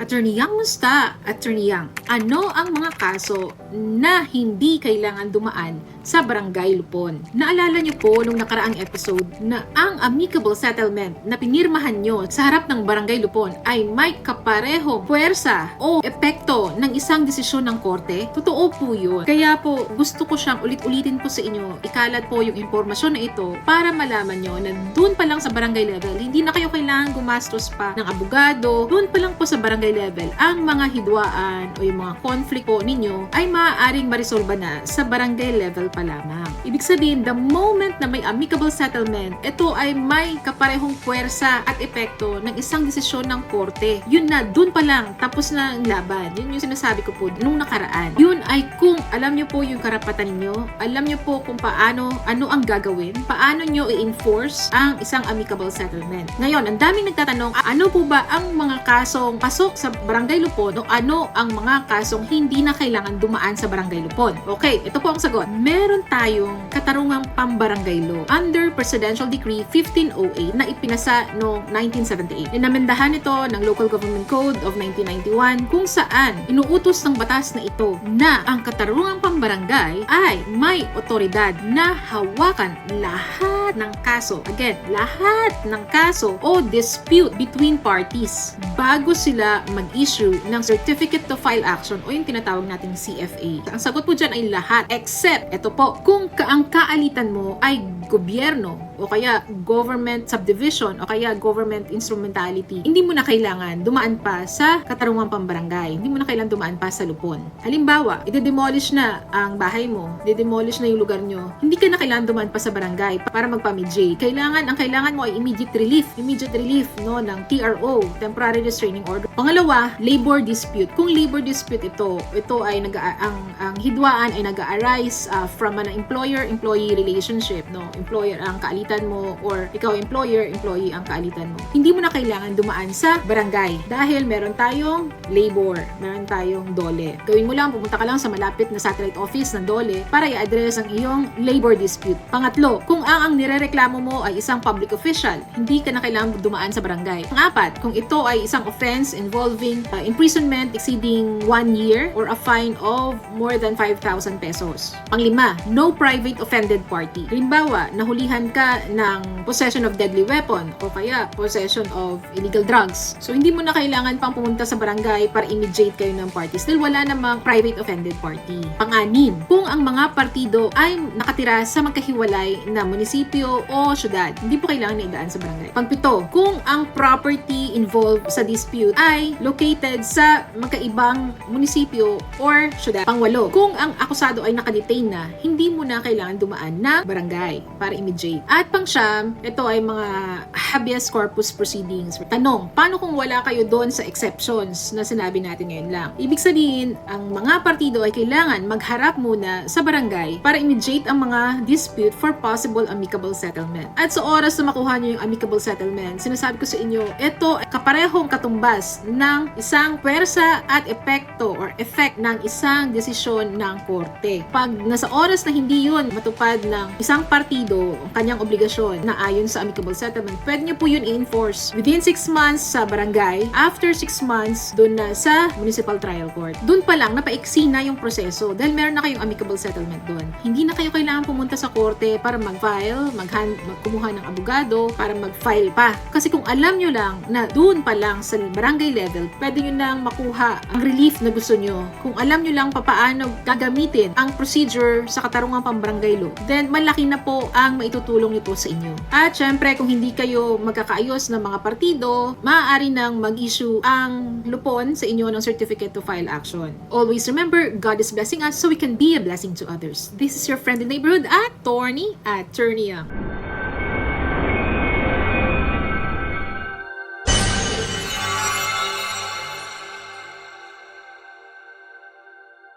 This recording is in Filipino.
Attorney Yang, musta? Attorney Yang, ano ang mga kaso na hindi kailangan dumaan sa Barangay Lupon? Naalala niyo po nung nakaraang episode na ang amicable settlement na pinirmahan nyo sa harap ng Barangay Lupon ay may kapareho puwersa o epekto ng isang desisyon ng korte? Totoo po yun. Kaya po gusto ko siyang ulit-ulitin po sa inyo, ikalat po yung impormasyon na ito para malaman nyo na dun pa lang sa barangay level, hindi na kayo kailangan gumastos pa ng abogado. Dun pa lang po sa barangay level, ang mga hidwaan o yung mga conflict po ninyo ay maaaring marisolba na sa barangay level pa lamang. Ibig sabihin, the moment na may amicable settlement, ito ay may kaparehong puwersa at epekto ng isang desisyon ng korte. Yun na, dun pa lang, tapos na ang laban. Yun yung sinasabi ko po nung nakaraan. Yun ay kung alam nyo po yung karapatan ninyo, alam nyo po kung paano, ano ang gagawin, paano nyo i-enforce ang isang amicable settlement. Ngayon, ang daming nagtatanong, "Ah, ano po ba ang mga kasong pasok sa Barangay Lupon o ano ang mga kasong hindi na kailangan dumaan sa Barangay Lupon? Okay, ito po ang sagot. Meron tayong katarungang pambarangay law under Presidential Decree 1508 na ipinasa noong 1978. Inamendahan ito ng Local Government Code of 1991 kung saan inuutos ng batas na ito na ang katarungang pambarangay ay may otoridad na hawakan lahat ng kaso. Again, lahat ng kaso o dispute between parties bago sila mag-issue ng Certificate to File Action o yung tinatawag nating CFA. Ang sagot po dyan ay lahat except, ito po, kung ka ang kaalitan mo ay gobyerno o kaya government subdivision o kaya government instrumentality, hindi mo na kailangan dumaan pa sa katarungang pambarangay. Hindi mo na kailangan dumaan pa sa lupon. Halimbawa, ide-demolish na ang bahay mo, ide-demolish na yung lugar nyo, hindi ka na kailangan dumaan pa sa barangay para magpa-midjay. Kailangan, ang kailangan mo ay immediate relief. Immediate relief no, ng TRO, Temporary Restraining Order. Pangalawa, labor dispute. Kung labor dispute ito, ito ay nag ang, ang hidwaan ay nag-arise uh, from an employer-employee relationship. No? Employer ang kaalitan mo or ikaw employer, employee ang kaalitan mo. Hindi mo na kailangan dumaan sa barangay dahil meron tayong labor, meron tayong dole. Gawin mo lang, pumunta ka lang sa malapit na satellite office ng dole para i-address ang iyong labor dispute. Pangatlo, kung ang ang nirereklamo mo ay isang public official, hindi ka na kailangan dumaan sa barangay. Pangapat, kung ito ay isang offense involving uh, imprisonment exceeding one year or a fine of more than 5,000 pesos. Panglima, no private offended party. Halimbawa, nahulihan ka ng possession of deadly weapon o kaya possession of illegal drugs. So, hindi mo na kailangan pang pumunta sa barangay para imitate kayo ng parties dahil wala namang private offended party. Pang-anim, kung ang mga partido ay nakatira sa magkahiwalay na munisipyo o syudad, hindi po kailangan na idaan sa barangay. Pangpito, kung ang property involved sa dispute ay located sa magkaibang munisipyo or syudad. Pangwalo, kung ang akusado ay nakadetain na, hindi mo na kailangan dumaan na barangay para imitate. At pangsyam, ito ay mga habeas corpus proceedings. Tanong, paano kung wala kayo doon sa exceptions na sinabi natin ngayon lang? Ibig sabihin, ang mga partido ay kailangan magharap muna sa barangay para imitate ang mga dispute for possible amicable settlement. At sa oras na makuha nyo yung amicable settlement, sinasabi ko sa inyo, ito ay kaparehong katumbas ng isang pwersa at epekto or effect ng isang desisyon ng korte. Pag nasa oras na hindi yun matupad ng isang partido ang kanyang obligasyon na ayon sa amicable settlement, pwede nyo po yun i-enforce within 6 months sa barangay, after 6 months doon na sa municipal trial court. Doon pa lang, napaiksi na yung proseso dahil meron na kayong amicable settlement doon. Hindi na kayo kailangan pumunta sa korte para mag-file, mag-hand, magkumuha ng abogado, para mag-file pa. Kasi kung alam nyo lang na doon pa lang sa barangay level, pwede nyo nang makuha ang relief na gusto nyo. Kung alam nyo lang papaano gagamitin ang procedure sa katarungang pambarangay law, then malaki na po ang maitutulong nito sa inyo. At syempre, kung hindi kayo magkakaayos ng mga partido, maaari nang mag-issue ang lupon sa inyo ng certificate to file action. Always remember, God is blessing us so we can be a blessing to others. This is your friend in the neighborhood at Torny at.